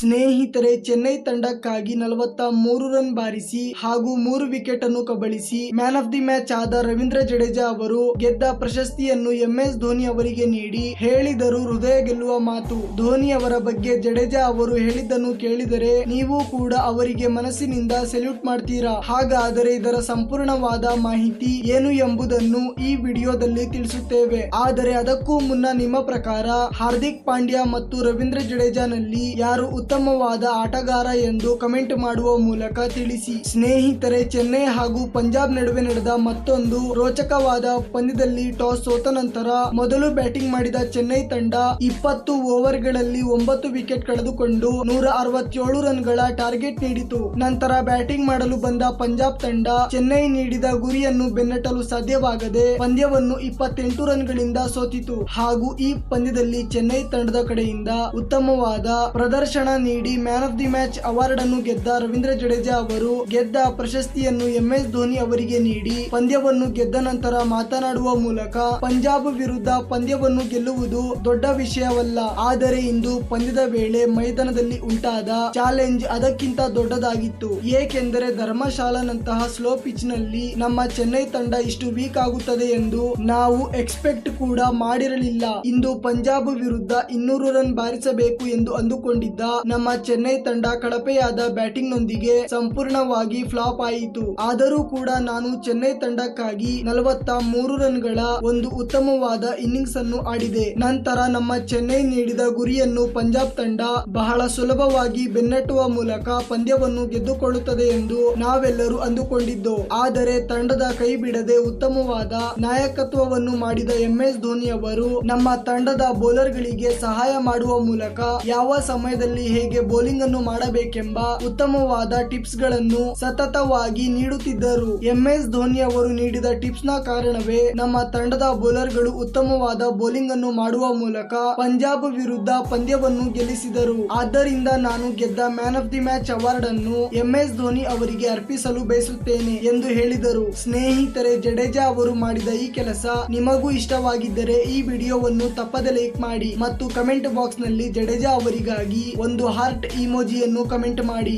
ಸ್ನೇಹಿತರೆ, ಚೆನ್ನೈ ತಂಡಕ್ಕಾಗಿ ನಲವತ್ತ ಮೂರು ರನ್ ಬಾರಿಸಿ ಹಾಗೂ ಮೂರು ವಿಕೆಟ್ ಅನ್ನು ಕಬಳಿಸಿ ಮ್ಯಾನ್ ಆಫ್ ದಿ ಮ್ಯಾಚ್ ಆದ ರವೀಂದ್ರ ಜಡೇಜಾ ಅವರು ಗೆದ್ದ ಪ್ರಶಸ್ತಿಯನ್ನು ಎಂಎಸ್ ಧೋನಿ ಅವರಿಗೆ ನೀಡಿ ಹೇಳಿದರು ಹೃದಯ ಗೆಲ್ಲುವ ಮಾತು. ಧೋನಿ ಅವರ ಬಗ್ಗೆ ಜಡೇಜಾ ಅವರು ಹೇಳಿದ್ದನ್ನು ಕೇಳಿದರೆ ನೀವು ಕೂಡ ಅವರಿಗೆ ಮನಸ್ಸಿನಿಂದ ಸೆಲ್ಯೂಟ್ ಮಾಡ್ತೀರಾ? ಹಾಗಾದರೆ ಇದರ ಸಂಪೂರ್ಣವಾದ ಮಾಹಿತಿ ಏನು ಎಂಬುದನ್ನು ಈ ವಿಡಿಯೋದಲ್ಲಿ ತಿಳಿಸುತ್ತೇವೆ. ಆದರೆ ಅದಕ್ಕೂ ಮುನ್ನ ನಿಮ್ಮ ಪ್ರಕಾರ ಹಾರ್ದಿಕ್ ಪಾಂಡ್ಯ ಮತ್ತು ರವೀಂದ್ರ ಜಡೇಜಾನಲ್ಲಿ ಯಾರು ಉತ್ತಮವಾದ ಆಟಗಾರ ಎಂದು ಕಮೆಂಟ್ ಮಾಡುವ ಮೂಲಕ ತಿಳಿಸಿ. ಸ್ನೇಹಿತರೆ, ಚೆನ್ನೈ ಹಾಗೂ ಪಂಜಾಬ್ ನಡುವೆ ನಡೆದ ಮತ್ತೊಂದು ರೋಚಕವಾದ ಪಂದ್ಯದಲ್ಲಿ ಟಾಸ್ ಸೋತ ನಂತರ ಮೊದಲು ಬ್ಯಾಟಿಂಗ್ ಮಾಡಿದ ಚೆನ್ನೈ ತಂಡ ಇಪ್ಪತ್ತು ಓವರ್ಗಳಲ್ಲಿ ಒಂಬತ್ತು ವಿಕೆಟ್ ಕಳೆದುಕೊಂಡು ನೂರ ಅರವತ್ತೇಳು ರನ್ಗಳ ಟಾರ್ಗೆಟ್ ನೀಡಿತು. ನಂತರ ಬ್ಯಾಟಿಂಗ್ ಮಾಡಲು ಬಂದ ಪಂಜಾಬ್ ತಂಡ ಚೆನ್ನೈ ನೀಡಿದ ಗುರಿಯನ್ನು ಬೆನ್ನಟ್ಟಲು ಸಾಧ್ಯವಾಗದೆ ಪಂದ್ಯವನ್ನು ಇಪ್ಪತ್ತೆಂಟು ರನ್ಗಳಿಂದ ಸೋತಿತು. ಹಾಗೂ ಈ ಪಂದ್ಯದಲ್ಲಿ ಚೆನ್ನೈ ತಂಡದ ಕಡೆಯಿಂದ ಉತ್ತಮವಾದ ಪ್ರದರ್ಶನ ನೀಡಿ man of the match award ಅನ್ನು ಗೆದ್ದ ರವೀಂದ್ರ ಜಡೇಜಾ ಅವರು ಗೆದ್ದ ಪ್ರಶಸ್ತಿಯನ್ನು ಎಂಎಸ್ ಧೋನಿ ಅವರಿಗೆ ನೀಡಿ ಪಂದ್ಯವನ್ನು ಗೆದ್ದ ನಂತರ ಮಾತನಾಡುವ ಮೂಲಕ ಪಂಜಾಬ್ ವಿರುದ್ಧ ಪಂದ್ಯವನ್ನು ಗೆಲ್ಲುವುದು ದೊಡ್ಡ ವಿಷಯವಲ್ಲ. ಆದರೆ ಇಂದು ಪಂದ್ಯದ ವೇಳೆ ಮೈದಾನದಲ್ಲಿ ಉಂಟಾದ ಚಾಲೆಂಜ್ ಅದಕ್ಕಿಂತ ದೊಡ್ಡದಾಗಿತ್ತು. ಏಕೆಂದರೆ ಧರ್ಮಶಾಲಾನಂತಹ ಸ್ಲೋ ಪಿಚ್ನಲ್ಲಿ ನಮ್ಮ ಚೆನ್ನೈ ತಂಡ ಇಷ್ಟು ವೀಕ್ ಆಗುತ್ತದೆ ಎಂದು ನಾವು ಎಕ್ಸ್ಪೆಕ್ಟ್ ಕೂಡ ಮಾಡಿರಲಿಲ್ಲ. ಇಂದು ಪಂಜಾಬ್ ವಿರುದ್ಧ ಇನ್ನೂರು ರನ್ ಬಾರಿಸಬೇಕು ಎಂದು ಅಂದುಕೊಂಡಿದ್ದ ನಮ್ಮ ಚೆನ್ನೈ ತಂಡ ಕಳಪೆಯಾದ ಬ್ಯಾಟಿಂಗ್ ನೊಂದಿಗೆ ಸಂಪೂರ್ಣವಾಗಿ ಫ್ಲಾಪ್ ಆಯಿತು. ಆದರೂ ಕೂಡ ನಾನು ಚೆನ್ನೈ ತಂಡಕ್ಕಾಗಿ ನಲವತ್ತ ಮೂರು ರನ್ಗಳ ಒಂದು ಉತ್ತಮವಾದ ಇನ್ನಿಂಗ್ಸ್ ಅನ್ನು ಆಡಿದೆ. ನಂತರ ನಮ್ಮ ಚೆನ್ನೈ ನೀಡಿದ ಗುರಿಯನ್ನು ಪಂಜಾಬ್ ತಂಡ ಬಹಳ ಸುಲಭವಾಗಿ ಬೆನ್ನಟ್ಟುವ ಮೂಲಕ ಪಂದ್ಯವನ್ನು ಗೆದ್ದುಕೊಳ್ಳುತ್ತದೆ ಎಂದು ನಾವೆಲ್ಲರೂ ಅಂದುಕೊಂಡಿದ್ದು, ಆದರೆ ತಂಡದ ಕೈ ಬಿಡದೆ ಉತ್ತಮವಾದ ನಾಯಕತ್ವವನ್ನು ಮಾಡಿದ ಎಂಎಸ್ ಧೋನಿ ಅವರು ನಮ್ಮ ತಂಡದ ಬೌಲರ್ಗಳಿಗೆ ಸಹಾಯ ಮಾಡುವ ಮೂಲಕ ಯಾವ ಸಮಯದಲ್ಲಿ ಹೇಗೆ ಬೌಲಿಂಗ್ ಅನ್ನು ಮಾಡಬೇಕೆಂಬ ಉತ್ತಮವಾದ ಟಿಪ್ಸ್ಗಳನ್ನು ಸತತವಾಗಿ ನೀಡುತ್ತಿದ್ದರು. ಎಂಎಸ್ ಧೋನಿ ಅವರು ನೀಡಿದ ಟಿಪ್ಸ್ನ ಕಾರಣವೇ ನಮ್ಮ ತಂಡದ ಬೌಲರ್ಗಳು ಉತ್ತಮವಾದ ಬೌಲಿಂಗ್ ಅನ್ನು ಮಾಡುವ ಮೂಲಕ ಪಂಜಾಬ್ ವಿರುದ್ಧ ಪಂದ್ಯವನ್ನು ಗೆಲ್ಲಿಸಿದರು. ಆದ್ದರಿಂದ ನಾನು ಗೆದ್ದ man of the match award ಅನ್ನು ಎಂಎಸ್ ಧೋನಿ ಅವರಿಗೆ ಅರ್ಪಿಸಲು ಬಯಸುತ್ತೇನೆ ಎಂದು ಹೇಳಿದರು. ಸ್ನೇಹಿತರೆ, ಜಡೇಜಾ ಅವರು ಮಾಡಿದ ಈ ಕೆಲಸ ನಿಮಗೂ ಇಷ್ಟವಾಗಿದ್ದರೆ ಈ ವಿಡಿಯೋವನ್ನು ತಪ್ಪದೆ ಲೈಕ್ ಮಾಡಿ ಮತ್ತು ಕಮೆಂಟ್ ಬಾಕ್ಸ್ನಲ್ಲಿ ಜಡೇಜಾ ಅವರಿಗಾಗಿ ಒಂದು ಹಾರ್ಟ್ ಇಮೋಜಿಯನ್ನು ಕಮೆಂಟ್ ಮಾಡಿ.